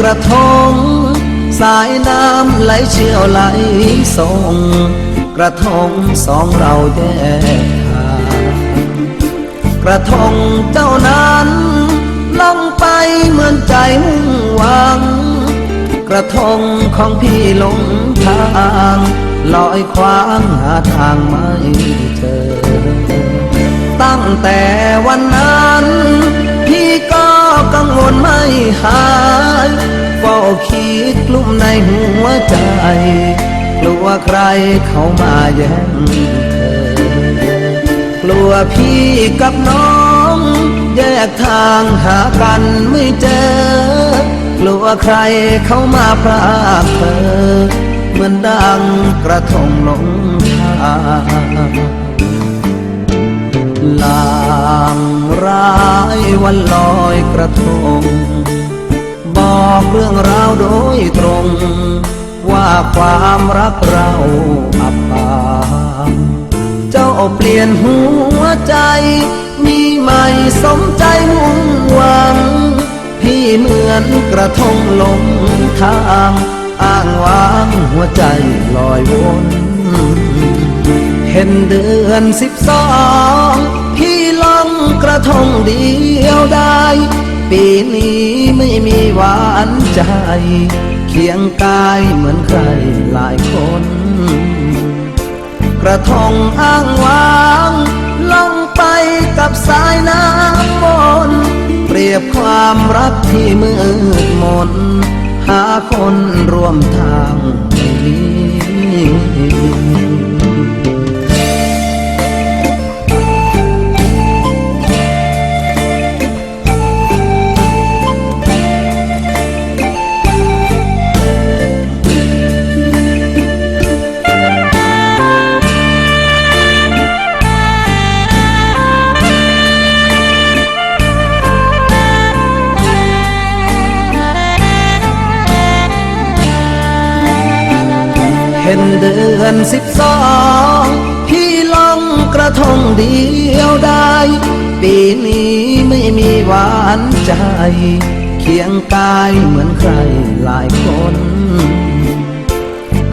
กระทง สายน้ำไหลเชี่ยวไหลส่ง กระทงสองเราแยกทางกระทงเจ้านั้นล่องไปเหมือนใจมุ่งหวัง กระทงของพี่หลงทางลอยคว้างหาทางไม่เจอ ตั้งแต่วันนั้น พี่ก็กังวลไม่หายเฝ้า คิดกลุ่มในหัวใจ กลัวใครเข้ามาแย่งเธอกลัวพี่กับน้อง แยกทางหากันไม่เจอ กลัวใครเข้ามาพรากเธอเหมือนดังกระทงหลงทางลางร้ายวันลอยกระทง เรื่องราวโดยตรง ว่าความรักเราอับปางเจ้าเปลี่ยนหัวใจ มีใหม่สมใจมุ่งหวัง พี่เหมือนกระทงลงทางอ้างว้างหัวใจลอยวนเห็นเดือนสิบสอง พี่ลองกระทงเดียวได้ ปีนี้ไม่มีหวานใจ เคียงกายเหมือนใครหลายคน กระทงอ้างว้างล่องไปกับสายน้ำมนต์เปรียบความรักที่มืดมน เห็นเดือนสิบสองพี่ลองกระทงเดียวได้ ปีนี้ไม่มีหวานใจ เคียงกายเหมือนใครหลายคน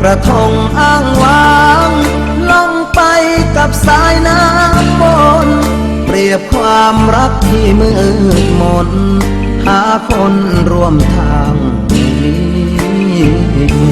กระทงอ้างว้างล่องไปกับสายน้ำมนเปรียบความรักที่มืดมน หาคนร่วมทางไม่มี